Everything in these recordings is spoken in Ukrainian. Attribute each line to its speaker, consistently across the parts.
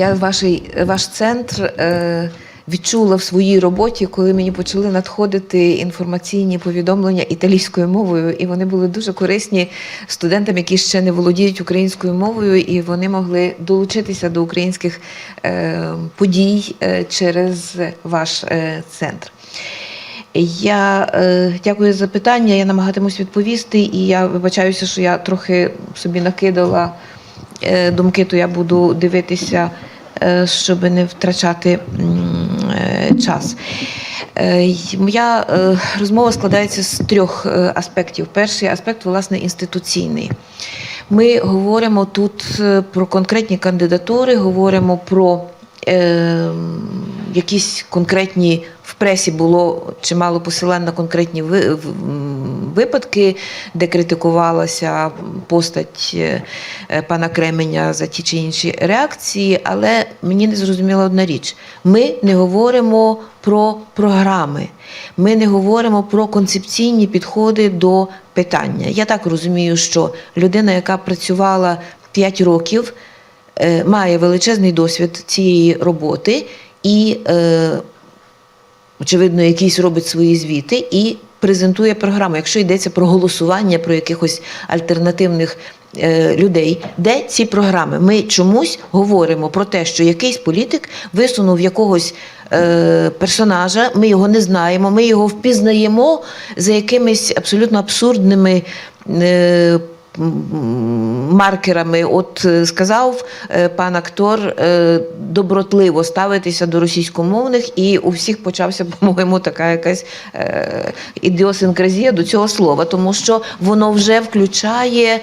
Speaker 1: Я ваший, ваш центр е, відчула в своїй роботі, коли мені почали надходити інформаційні повідомлення італійською мовою, і вони були дуже корисні студентам, які ще не володіють українською мовою, і вони могли долучитися до українських е, подій е, через ваш е, центр. Я е, дякую за питання. Я намагатимусь відповісти, і я вибачаюся, що я трохи собі накидала е, думки, то я буду дивитися, е, щоб не втрачати е, час. Е, Моя е, розмова складається з трьох е, аспектів. Перший аспект, власне, інституційний. Ми говоримо тут е, про конкретні кандидатури, говоримо про е, якісь конкретні в пресі було чимало посилань на конкретні ви- випадки, де критикувалася постать е, пана Кременя за ті чи інші реакції. Але мені не зрозуміла одна річ: ми не говоримо про програми, ми не говоримо про концепційні підходи до питання. Я так розумію, що людина, яка працювала 5 років, е, має величезний досвід цієї роботи і, е, очевидно, якісь робить свої звіти і презентує програму. Якщо йдеться про голосування про якихось альтернативних е, людей, де ці програми? Ми чомусь говоримо про те, що якийсь політик висунув якогось. е, Персонажа, ми його не знаємо, ми його впізнаємо за якимись абсолютно абсурдними е, маркерами. От е, сказав е, пан актор е, добротливо ставитися до російськомовних, і у всіх почався, по-моєму, така якась ідіосинкразія до цього слова, тому що воно вже включає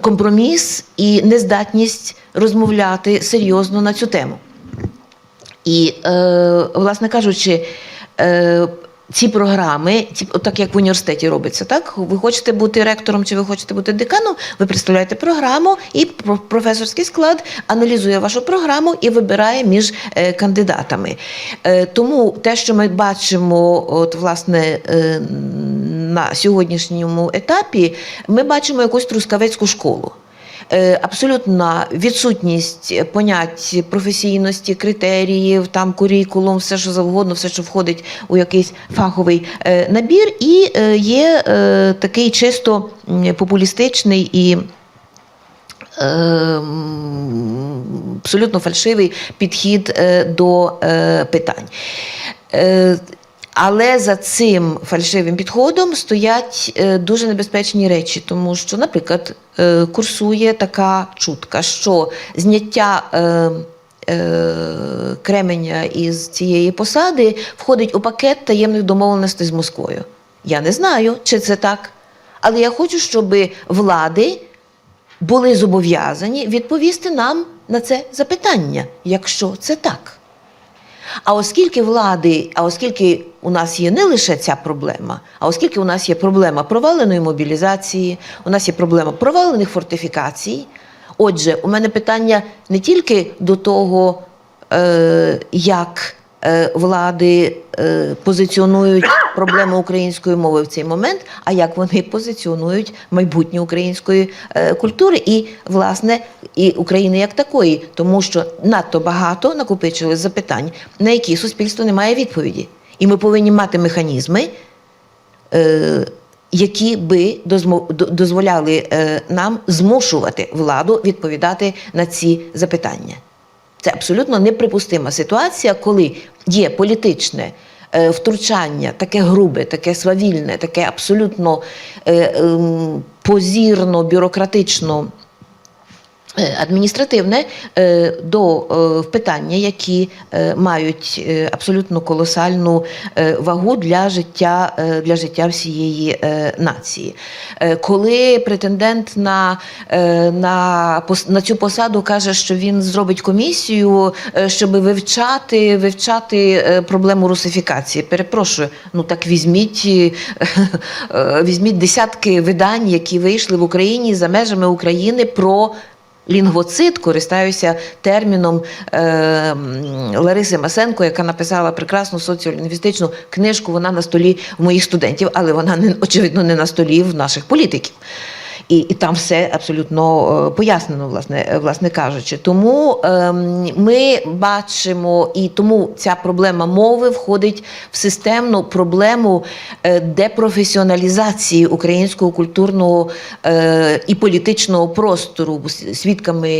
Speaker 1: компроміс і нездатність розмовляти серйозно на цю тему. І, власне кажучи, ці програми, ці, так як в університеті робиться, так? Ви хочете бути ректором чи ви хочете бути деканом, ви представляєте програму, і професорський склад аналізує вашу програму і вибирає між е, кандидатами. Е, тому те, що ми бачимо, от, власне, е, на сьогоднішньому етапі, ми бачимо якусь трускавецьку школу. Е, Абсолютна відсутність понять професійності, критеріїв, там курікулум, все що завгодно, все, що входить у якийсь фаховий е, набір, і е, є такий чисто популістичний і. Абсолютно фальшивий підхід до питань. Але за цим фальшивим підходом стоять е, дуже небезпечні речі, тому що, наприклад, е, курсує така чутка, що зняття е, Кременя із цієї посади входить у пакет таємних домовленостей з Москвою. Я не знаю, чи це так, але я хочу, щоб влади були зобов'язані відповісти нам на це запитання, якщо це так. А оскільки влади, а оскільки у нас є не лише ця проблема, а оскільки у нас є проблема проваленої мобілізації, у нас є проблема провалених фортифікацій. Отже, у мене питання не тільки до того, е, як е, влади е, позиціонують проблему української мови в цей момент, а як вони позиціонують майбутнє української культури і, власне, і України як такої, тому що надто багато накопичили запитань, на які суспільство не має відповіді. І ми повинні мати механізми, е, які би дозволяли е, нам змушувати владу відповідати на ці запитання. Це абсолютно неприпустима ситуація, коли є політичне е, втручання, таке грубе, таке свавільне, таке абсолютно ем, позірно, бюрократично. Е, Адміністративне е, до е, питання, які мають абсолютно колосальну вагу для життя, для життя всієї нації. Коли претендент на, на, на цю посаду каже, що він зробить комісію, щоб вивчати, вивчати проблему русифікації, перепрошую, ну так візьміть, візьміть десятки видань, які вийшли в Україні за межами України про лінгвоцид, користаюся терміном е, Лариси Масенко, яка написала прекрасну соціолінгвістичну книжку. Вона на столі в моїх студентів, але вона не очевидно не на столі в наших політиків. І, і там все абсолютно е, пояснено, власне, е, власне кажучи. Тому ем, ми бачимо, і тому ця проблема мови входить в системну проблему е, депрофесіоналізації українського культурного і політичного простору. Свідками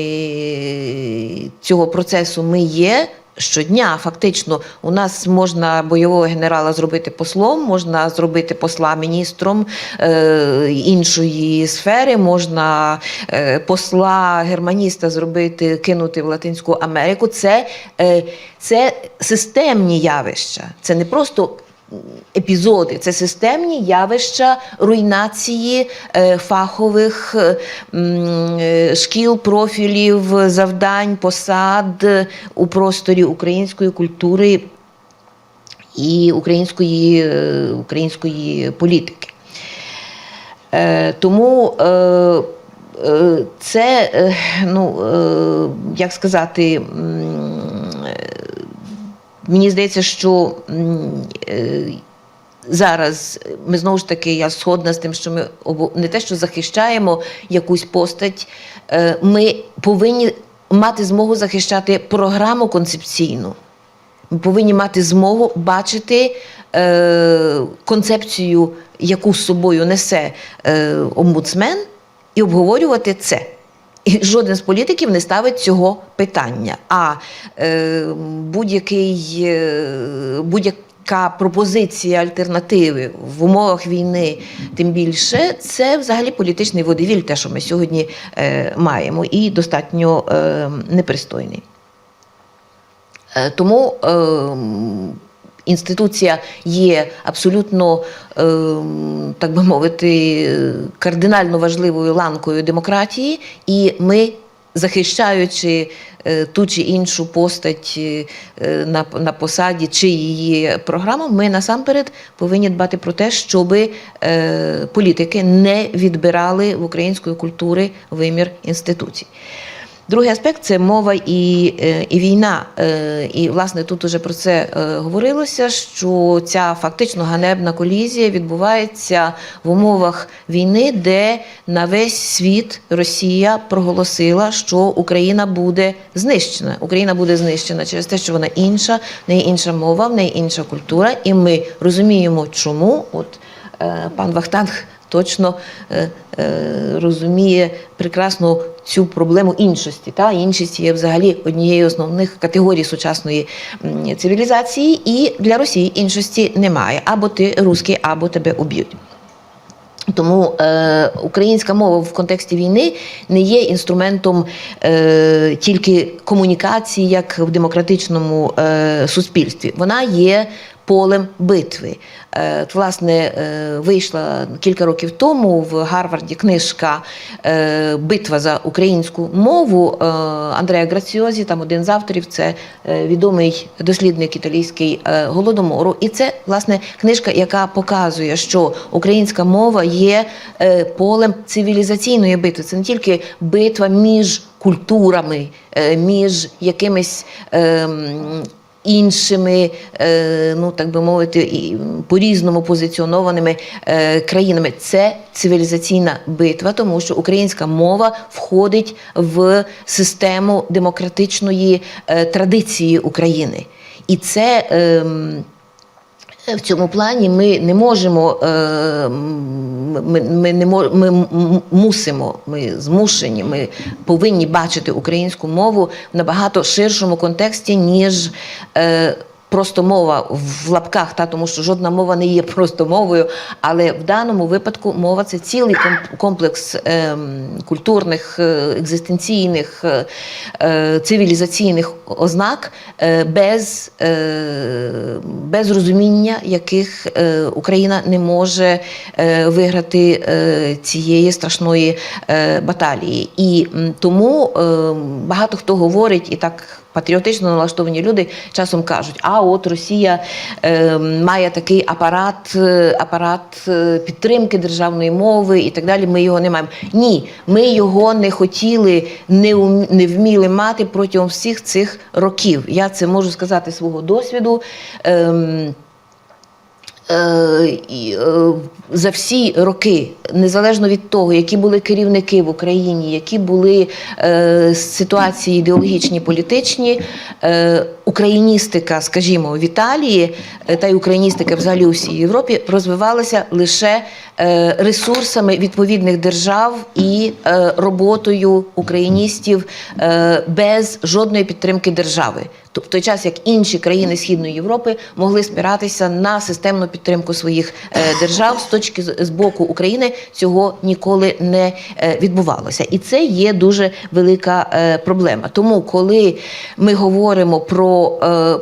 Speaker 1: цього процесу ми є. Щодня фактично у нас можна бойового генерала зробити послом, можна зробити посла міністром е, іншої сфери, можна е, посла германіста зробити, кинути в Латинську Америку. Це, е, це системні явища, це не просто. Епізоди це системні явища руйнації е, фахових е, е, шкіл, профілів, завдань, посад у просторі української культури і української, української політики. Тому це, ну, як сказати, мені здається, що е, зараз ми знову ж таки, я згодна з тим, що ми не те, що захищаємо якусь постать, е, ми повинні мати змогу захищати програму концепційну. Ми повинні мати змогу бачити е, концепцію, яку з собою несе омбудсмен, і обговорювати це. І жоден з політиків не ставить цього питання. А е, будь-який, е, будь-яка пропозиція альтернативи в умовах війни, тим більше, це взагалі політичний водевіль, те, що ми сьогодні е, маємо, і достатньо е, непристойний. Е, Тому е, інституція є абсолютно, е, так би мовити, кардинально важливою ланкою демократії, і ми, захищаючи е, ту чи іншу постать е, на, на посаді чи її програму, ми насамперед повинні дбати про те, щоб е, політики не відбирали в української культури вимір інституцій. Другий аспект це мова і, е, і війна. Е, І, власне, тут уже про це е, говорилося, що ця фактично ганебна колізія відбувається в умовах війни, де на весь світ Росія проголосила, що Україна буде знищена. Україна буде знищена через те, що вона інша, в неї інша мова, в неї інша культура, і ми розуміємо, чому. От пан Вахтанг точно е, е, розуміє прекрасно цю проблему іншості. Та іншість є взагалі однією з основних категорій сучасної цивілізації, і для Росії іншості немає. Або ти русський, або тебе уб'ють. Тому е, українська мова в контексті війни не є інструментом е, тільки комунікації, як в демократичному е, суспільстві. Вона є полем битви. Е, власне, е, вийшла кілька років тому в Гарварді книжка е, Битва за українську мову Андреа Граціозі, там один з авторів, це відомий дослідник італійський голодомору. І це власне книжка, яка показує, що українська мова є полем цивілізаційної битви. Це не тільки битва між культурами, між якимись. Ем, Іншими, е, ну так би мовити, по-різному позиціонованими е, країнами це цивілізаційна битва, тому що українська мова входить в систему демократичної е, традиції України, і це. В цьому плані ми не можемо, е, ми, ми, не мож, ми мусимо, ми змушені, ми повинні бачити українську мову в набагато ширшому контексті, ніж е, просто мова в лапках, та, тому що жодна мова не є просто мовою, але в даному випадку мова це цілий ком- комплекс е, культурних, е, екзистенційних, е, е, цивілізаційних ознак, без, без розуміння, яких Україна не може виграти цієї страшної баталії. І тому е, багато хто говорить і так. Патріотично налаштовані люди часом кажуть, а от Росія е, має такий апарат, е, апарат е, підтримки державної мови і так далі. Ми його не маємо. Ні, ми його не хотіли, не, ум- не вміли мати протягом всіх цих років. Я це можу сказати свого досвіду. Е, за всі роки, незалежно від того, які були керівники в Україні, які були е, ситуації ідеологічні, політичні, е, україністика, скажімо, в Італії е, та й україністика взагалі у всій Європі розвивалася лише е, ресурсами відповідних держав і е, роботою україністів е, без жодної підтримки держави. Тобто в той час, як інші країни Східної Європи могли спиратися на системну підтримку своїх е, держав, з точки з боку України цього ніколи не е, відбувалося, і це є дуже велика е, проблема. Тому, коли ми говоримо про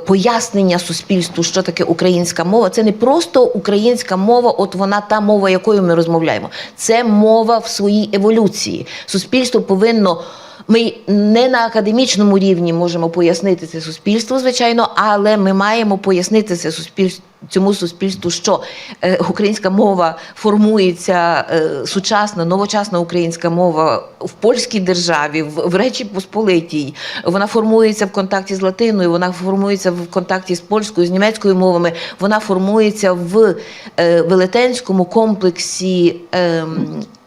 Speaker 1: пояснення суспільству, що таке українська мова, це не просто українська мова, от вона та мова, якою ми розмовляємо. Це мова в своїй еволюції. Суспільство повинно. Ми не на академічному рівні можемо пояснити це суспільству, звичайно, але ми маємо пояснити це суспільству. Цьому суспільству, що е, українська мова формується е, сучасна, новочасна українська мова в польській державі, в, Речі Посполитій. Вона формується в контакті з латиною, вона формується в контакті з польською, з німецькою мовами. Вона формується в е, велетенському комплексі.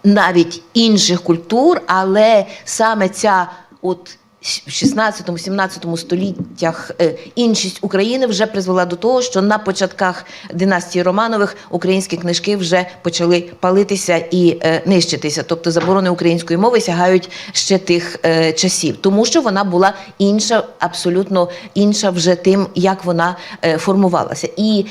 Speaker 1: Навіть інших культур, але саме ця от 16-17 століттях е, іншість України вже призвела до того, що на початках династії Романових українські книжки вже почали палитися і е, нищитися. Тобто заборони української мови сягають ще тих е, часів, тому що вона була інша, абсолютно інша вже тим, як вона формувалася. І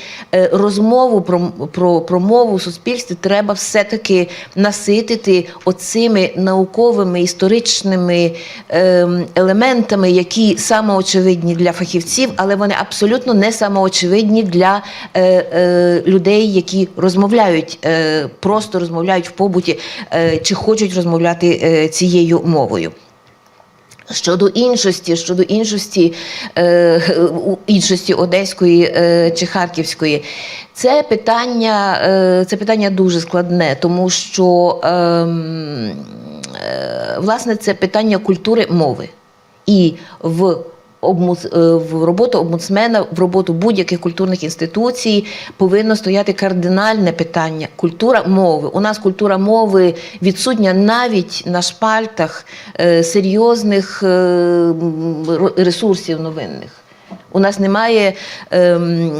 Speaker 1: розмову про, про, про мову в суспільстві треба все-таки наситити оцими науковими історичними ем, елементами, які самоочевидні для фахівців, але вони абсолютно не самоочевидні для е, е, людей, які розмовляють, е, просто розмовляють в побуті е, чи хочуть розмовляти е, цією мовою. Щодо іншості, щодо іншості, е, іншості одеської е, чи харківської, це питання, е, це питання дуже складне, тому що ем, е, власне це питання культури мови. І в е, в роботу омбудсмена, в роботу будь-яких культурних інституцій повинно стояти кардинальне питання культура мови. У нас культура мови відсутня навіть на шпальтах е, серйозних е, ресурсів новинних. У нас немає ем,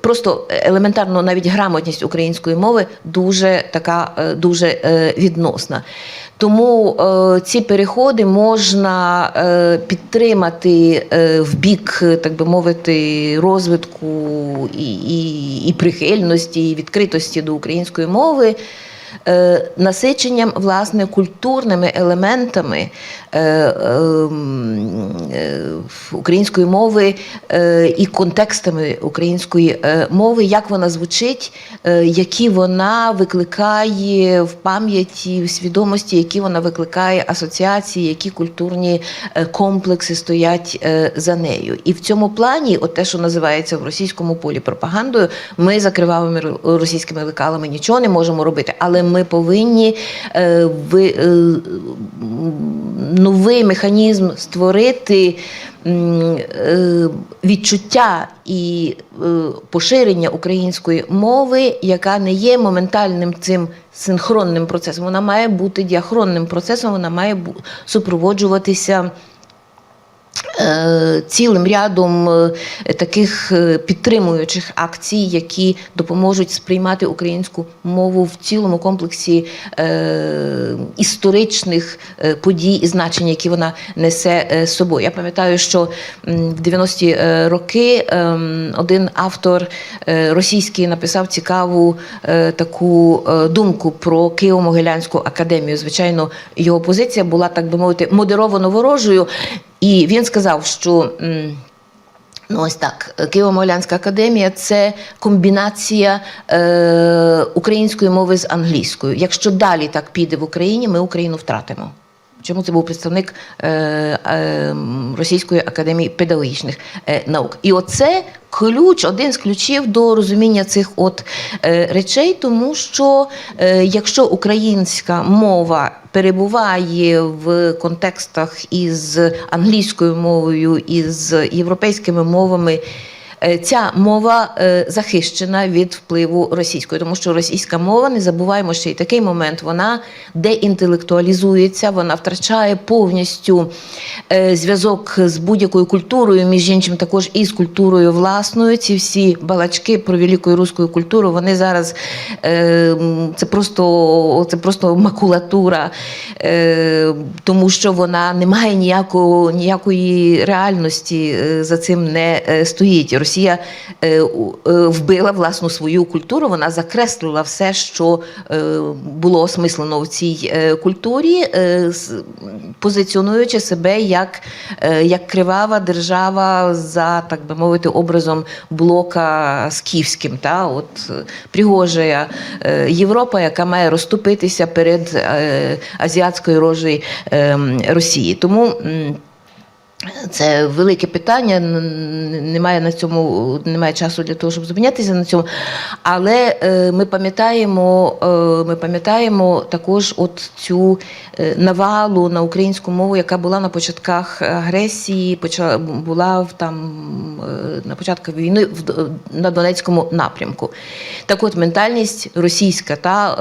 Speaker 1: просто елементарно навіть грамотність української мови дуже така дуже відносна. Тому е, ці переходи можна е, підтримати е, в бік, так би мовити, розвитку і, і, і прихильності, і відкритості до української мови. Е, Насиченням власне культурними елементами е, е, української мови і контекстами української мови, як вона звучить, які вона викликає в пам'яті, в свідомості, які вона викликає асоціації, які культурні комплекси стоять за нею. І в цьому плані, от те, що називається в російському полі пропагандою, ми за кривавими ро- російськими лекалами нічого не можемо робити, але ми повинні е, е, новий механізм створити. е, Відчуття і поширення української мови, яка не є моментальним цим синхронним процесом, вона має бути діахронним процесом, вона має супроводжуватися цілим рядом е, таких е, підтримуючих акцій, які допоможуть сприймати українську мову в цілому комплексі е, історичних е, подій і значень, які вона несе е, з собою. Я пам'ятаю, що в 90-ті е, роки ем, один автор е, російський написав цікаву е, таку е, думку про Києво-Могилянську академію. Звичайно, його позиція була, так би мовити, модеровано ворожою. І він сказав, що ну ось так, Києво-Могилянська академія це комбінація е, української мови з англійською. Якщо далі так піде в Україні, ми Україну втратимо. Чому це був представник е, е, Російської академії педагогічних е, наук? І оце ключ, один з ключів до розуміння цих от е, речей, тому що е, якщо українська мова перебуває в контекстах із англійською мовою, із європейськими мовами. Е, ця мова е, захищена від впливу російської, тому що російська мова, не забуваємо ще й такий момент, вона деінтелектуалізується, вона втрачає повністю е, зв'язок з будь-якою культурою, між іншим, також і з культурою власною. Ці всі балачки про велику руську культуру, вони зараз це просто це просто макулатура, тому що вона не має ніякого, ніякої реальності за цим не стоїть. Росія е, е, вбила власну свою культуру, вона закреслила все, що е, було осмислено в цій культурі, позиціонуючи себе як, як кривава держава за, так би мовити, образом блока скіфським. Та? От, Пригожая Європа, яка має розступитися перед азіатською рожею е, Росії. Тому. Це велике питання. Немає на цьому немає часу для того, щоб зупинятися на цьому. Але е, ми пам'ятаємо, е, ми пам'ятаємо також от цю е, навалу на українську мову, яка була на початках агресії, була там на початку війни в на Донецькому напрямку. Так от ментальність російська, та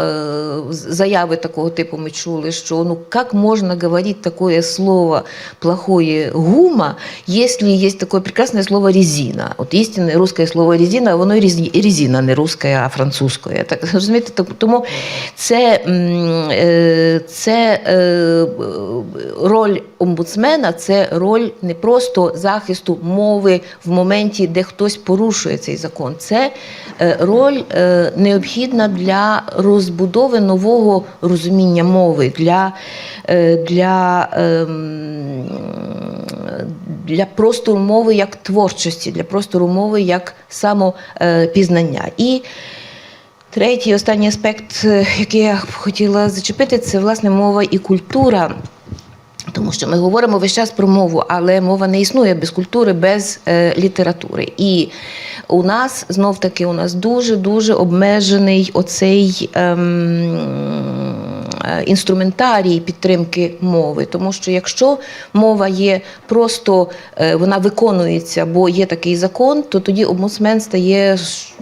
Speaker 1: заяви такого типу ми чули, що ну як можна говорити таке слово плохое гума, если есть такое прекрасное слово резина. От істинне русське слово резина, воно і резина, не русське, а французьке. Так розумієте, тому це, е, це е, роль омбудсмена, це роль не просто захисту мови в моменті, де хтось порушує цей закон. Це е, роль е, необхідна для розбудови нового розуміння мови, для, е, для, ем, для простору мови як творчості, для простору мови як самопізнання. І Третій останній аспект, е, який я хотіла зачепити, це власне мова і культура. Тому що ми говоримо весь час про мову, але мова не існує без культури, без е, літератури. І у нас знов таки у нас дуже дуже обмежений оцей ем, е, інструментарій підтримки мови. Тому що якщо мова є просто е, вона виконується, бо є такий закон, то тоді омбудсмен стає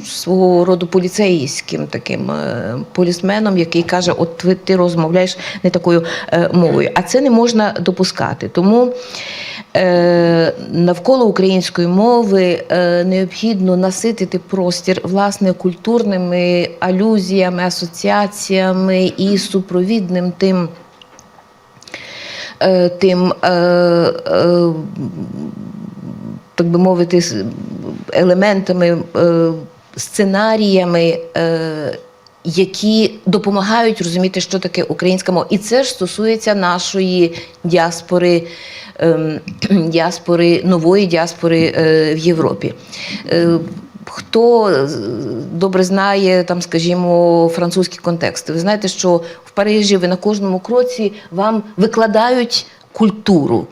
Speaker 1: свого роду поліцейським таким е, полісменом, який каже: От ти, розмовляєш не такою е, мовою. А це не можна допускати. Тому е, навколо української мови е, необхідно наситити простір власне культурними алюзіями, асоціаціями і супровідним тим. е, Тим, е, так би мовити, елементами, сценаріями, які допомагають розуміти, що таке українська мова. І це ж стосується нашої діаспори, діаспори нової діаспори е, в Європі. Е, Хто добре знає, там, скажімо, французький контекст, ви знаєте, що в Парижі ви на кожному кроці вам викладають культуру.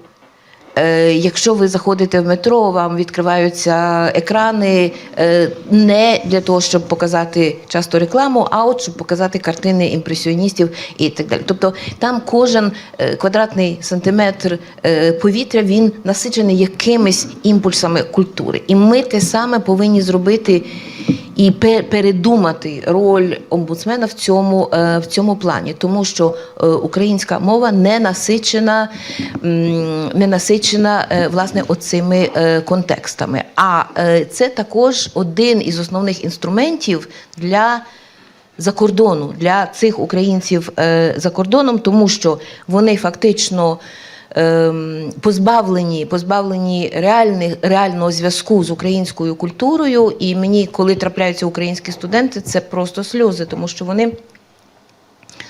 Speaker 1: Е, Якщо ви заходите в метро, вам відкриваються екрани е, не для того, щоб показати часто рекламу, а от щоб показати картини імпресіоністів і так далі. Тобто там кожен е, квадратний сантиметр повітря він насичений якимись імпульсами культури. І ми те саме повинні зробити і пе- передумати роль омбудсмена в цьому, е, в цьому плані, тому що е, українська мова не насичена, не насичена е, власне оцими контекстами. А це також один із основних інструментів для. За кордону для цих українців за кордоном, тому що вони фактично позбавлені, позбавлені реальних, реального зв'язку з українською культурою. І мені, коли трапляються українські студенти, це просто сльози, тому що вони.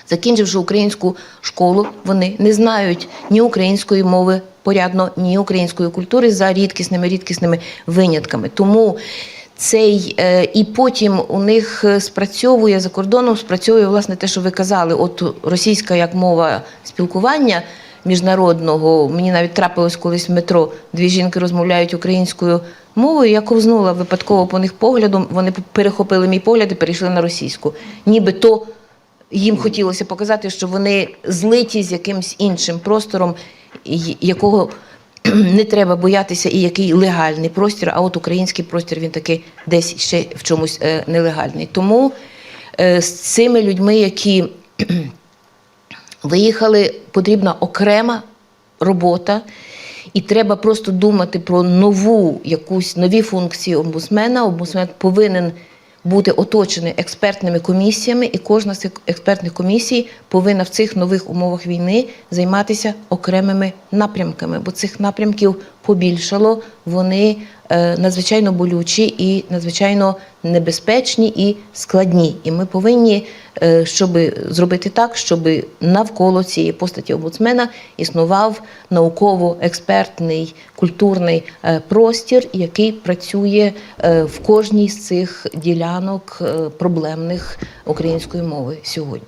Speaker 1: Закінчивши українську школу, вони не знають ні української мови порядно, ні української культури за рідкісними рідкісними винятками. Тому цей е, і потім у них спрацьовує за кордоном, спрацьовує власне те, що ви казали. От російська як мова спілкування міжнародного. Мені навіть трапилось колись в метро. Дві жінки розмовляють українською мовою. Я ковзнула випадково по них поглядом. Вони перехопили мій погляд і перейшли на російську. Ніби то їм хотілося показати, що вони злиті з якимсь іншим простором, якого не треба боятися і який легальний простір, а от український простір він таки десь ще в чомусь е, нелегальний. Тому е, з цими людьми, які виїхали, потрібна окрема робота. І треба просто думати про нову якусь нові функції омбусмена. Омбусмен повинен бути оточений експертними комісіями, і кожна з цих експертних комісій повинна в цих нових умовах війни займатися окремими напрямками, бо цих напрямків побільшало. Вони е, надзвичайно болючі і надзвичайно небезпечні і складні. І ми повинні, е, щоб зробити так, щоб навколо цієї постаті омбудсмена існував науково-експертний культурний е, простір, який працює в кожній з цих ділянок проблемних української мови сьогодні.